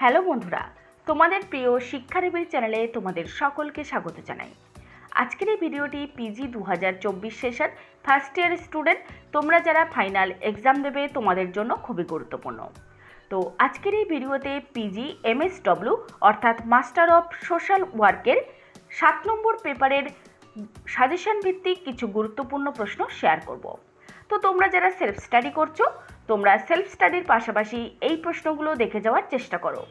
Hello বন্ধুরা, তোমাদের প্রিয় শিক্ষারেবির চ্যানেলে তোমাদের সকলকে স্বাগত জানাই। আজকের এই ভিডিওটি পিজি দু হাজার চব্বিশ সেশন ফার্স্ট ইয়ার স্টুডেন্ট তোমরা যারা ফাইনাল এক্সাম দেবে তোমাদের জন্য খুবই গুরুত্বপূর্ণ। তো আজকের এই ভিডিওতে পিজি এমএসডব্লিউ, অর্থাৎ মাস্টার অফ সোশ্যাল ওয়ার্কের সাত নম্বর পেপারের সাজেশন ভিত্তিক কিছু গুরুত্বপূর্ণ প্রশ্ন শেয়ার করব। তো তোমরা যারা সেলফ স্টাডি করছ তোমরা সেলফ স্টাডির পাশাপাশি এই প্রশ্নগুলো দেখে যাওয়ার চেষ্টা করো।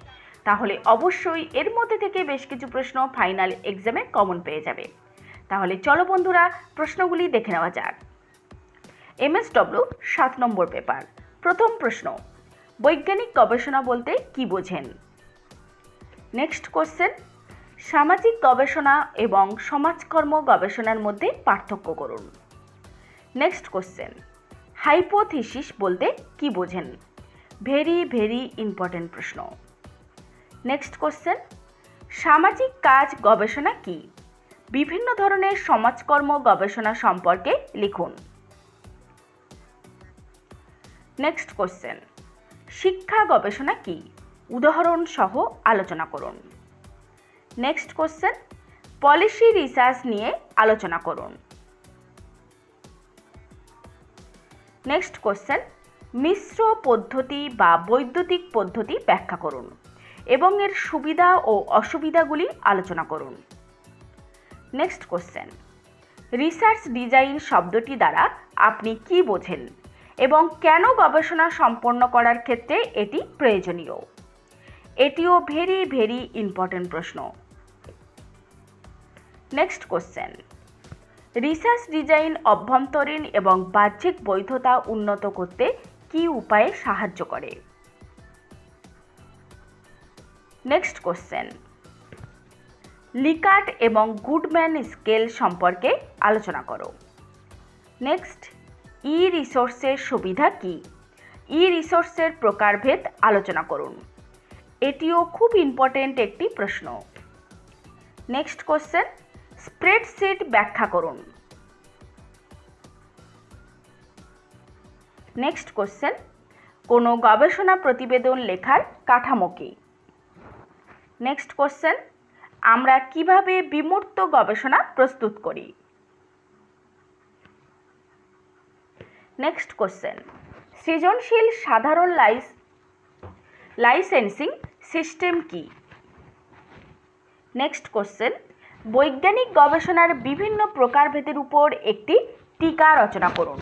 তাহলে অবশ্যই এর মধ্যে থেকে বেশ কিছু প্রশ্ন ফাইনাল এক্সামে কমন পেয়ে যাবে। তাহলে চলো বন্ধুরা, প্রশ্নগুলি দেখে নেওয়া যাক। এমএসডব্লিউ সাত নম্বর পেপার প্রথম প্রশ্ন, বৈজ্ঞানিক গবেষণা বলতে কি বোঝেন? নেক্সট কোশ্চেন সামাজিক গবেষণা এবং সমাজকর্ম গবেষণার মধ্যে পার্থক্য করুন। নেক্সট কোশ্চেন হাইপোথিসিস বলতে কি বোঝেন? ভেরি ভেরি ইম্পর্টেন্ট প্রশ্ন। Next question. সামাজিক কাজ গবেষণা কি? বিভিন্ন ধরনের সমাজকর্ম গবেষণা সম্পর্কে লিখুন। Next question. শিক্ষা গবেষণা কি? উদাহরণ সহ আলোচনা করুন। Next question. পলিসি রিসার্চ নিয়ে আলোচনা করুন। নেক্সট কোশ্চেন মিশ্র পদ্ধতি বা বৈদ্যুতিক পদ্ধতি ব্যাখ্যা করুন এবং এর সুবিধা ও অসুবিধাগুলি আলোচনা করুন। নেক্সট কোশ্চেন রিসার্চ ডিজাইন শব্দটি দ্বারা আপনি কি বোঝেন এবং কেন গবেষণা সম্পন্ন করার ক্ষেত্রে এটি প্রয়োজনীয়? এটিও ভেরি ভেরি ইম্পর্টেন্ট প্রশ্ন। নেক্সট কোশ্চেন রিসার্চ ডিজাইন, অভ্যন্তরীণ এবং বাহ্যিক বৈধতা উন্নত করতে কি উপায়ে সাহায্য করে? নেক্সট কোশ্চেন লিকার্ট এবং গুডম্যান স্কেল সম্পর্কে আলোচনা করো। নেক্সট ই রিসোর্সের সুবিধা কি? ই রিসোর্সের প্রকারভেদ আলোচনা করুন। এটিও খুব ইম্পর্টেন্ট একটি প্রশ্ন। নেক্সট কোশ্চেন স্প্রেডশিট ব্যাখ্যা করুন। নেক্সট কোশ্চেন কোনো গবেষণা প্রতিবেদন লেখার কাঠামো কী? নেক্সট কোশ্চেন আমরা কীভাবে বিমূর্ত গবেষণা প্রস্তুত করি? নেক্সট কোশ্চেন সৃজনশীল সাধারণ লাইস, লাইসেন্সিং সিস্টেম কি? নেক্সট কোশ্চেন বৈজ্ঞানিক গবেষণার বিভিন্ন প্রকারভেদের উপর একটি টিকা রচনা করুন।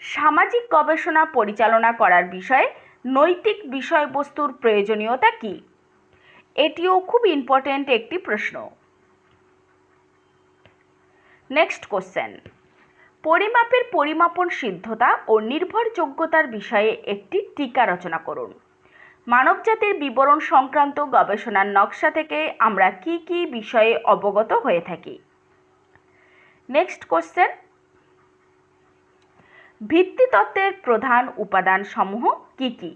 সামাজিক গবেষণা পরিচালনা করার বিষয়ে নৈতিক বিষয়বস্তুর প্রয়োজনীয়তা কী? এটিও খুব ইম্পর্ট্যান্ট একটি প্রশ্ন। নেক্সট কোশ্চেন পরিমাপের পরিমাপন সিদ্ধতা ও নির্ভরযোগ্যতার বিষয়ে একটি টিকা রচনা করুন। মানবজাতির বিবরণ সংক্রান্ত গবেষণার নকশা থেকে আমরা কি কি বিষয়ে অবগত হয়ে থাকি? নেক্সট কোশ্চেন ভিত্তিতত্ত্বের প্রধান উপাদান সমূহ কি কী?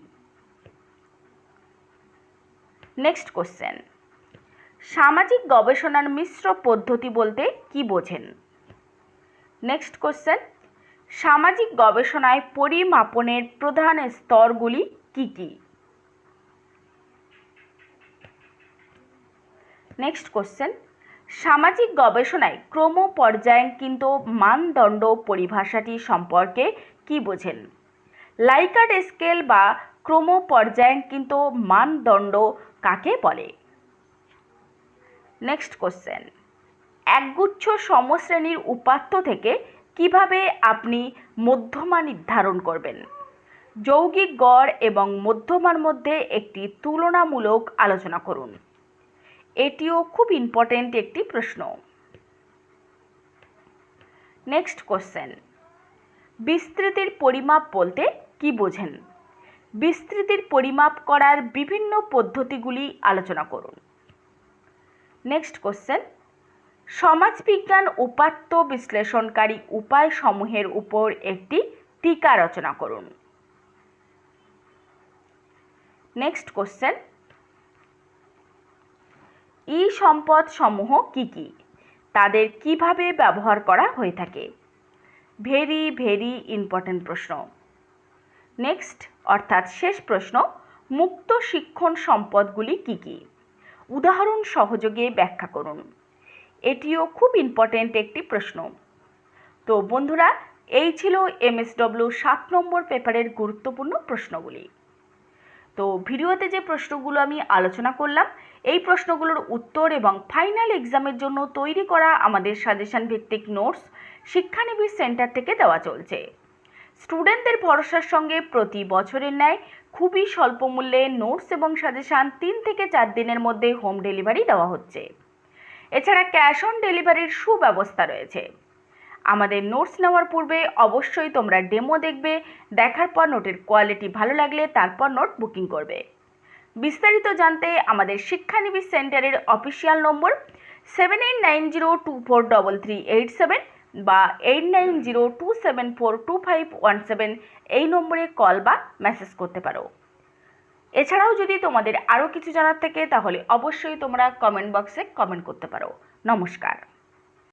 নেক্সট কোশ্চেন সামাজিক গবেষণার মিশ্র পদ্ধতি বলতে কি বোঝেন? নেক্সট কোশ্চেন সামাজিক গবেষণায় পরিমাপনের প্রধান স্তরগুলি কি কি? নেক্সট কোশ্চেন সামাজিক গবেষণায় ক্রম কিন্তু মানদণ্ড পরিভাষাটি সম্পর্কে কি বোঝেন? লাইকার স্কেল বা ক্রম কিন্তু মানদণ্ড কাকে বলে? নেক্সট কোশ্চেন একগুচ্ছ সমশ্রেণীর উপাত্ত থেকে কীভাবে আপনি মধ্যমা নির্ধারণ করবেন? যৌগিক গড় এবং মধ্যমার মধ্যে একটি তুলনামূলক আলোচনা করুন। এটিও খুব ইম্পর্টেন্ট একটি প্রশ্ন। নেক্সট কোশ্চেন বিস্তৃতির পরিমাপ বলতে কি বোঝেন? বিস্তৃতির পরিমাপ করার বিভিন্ন পদ্ধতিগুলি আলোচনা করুন। নেক্সট কোশ্চেন সমাজবিজ্ঞান উপাত্ত বিশ্লেষণকারী উপায় সমূহের উপর একটি টিকা রচনা করুন। নেক্সট কোশ্চেন সম্পদ সমূহ কী কি? তাদের কীভাবে ব্যবহার করা হয়ে থাকে? ভেরি ভেরি ইম্পর্ট্যান্ট প্রশ্ন। নেক্সট, অর্থাৎ শেষ প্রশ্ন, মুক্ত শিক্ষণ সম্পদগুলি কী কী? উদাহরণ সহযোগে ব্যাখ্যা করুন। এটিও খুব ইম্পর্ট্যান্ট একটি প্রশ্ন। তো বন্ধুরা, এই ছিল এমএসডব্লিউ সাত নম্বর পেপারের গুরুত্বপূর্ণ প্রশ্নগুলি। তো ভিডিওতে যে প্রশ্নগুলো আমি আলোচনা করলাম, এই প্রশ্নগুলোর উত্তর এবং ফাইনাল এক্সামের জন্য তৈরি করা আমাদের সাজেশন ভিত্তিক নোটস শিক্ষানিবিড় সেন্টার থেকে দেওয়া চলছে। স্টুডেন্টদের ভরসার সঙ্গে প্রতি বছরের ন্যায় খুবই স্বল্প মূল্যে নোটস এবং সাজেশান তিন থেকে চার দিনের মধ্যে হোম ডেলিভারি দেওয়া হচ্ছে। এছাড়া ক্যাশ অন ডেলিভারির সুব্যবস্থা রয়েছে। আমাদের নোটস নেওয়ার পূর্বে অবশ্যই তোমরা ডেমো দেখবে, দেখার পর নোটের কোয়ালিটি ভালো লাগলে তারপর নোট বুকিং করবে। বিস্তারিত জানতে আমাদের শিক্ষানিবিড় সেন্টারের official number seven eight nine zero two four double three eight seven বা eight nine zero two seven four two five one seven এই নম্বরে কল বা মেসেজ করতে পারো। এছাড়াও যদি তোমাদের আরও কিছু জানার থাকে, তাহলে অবশ্যই তোমরা কমেন্ট বক্সে কমেন্ট করতে পারো। নমস্কার।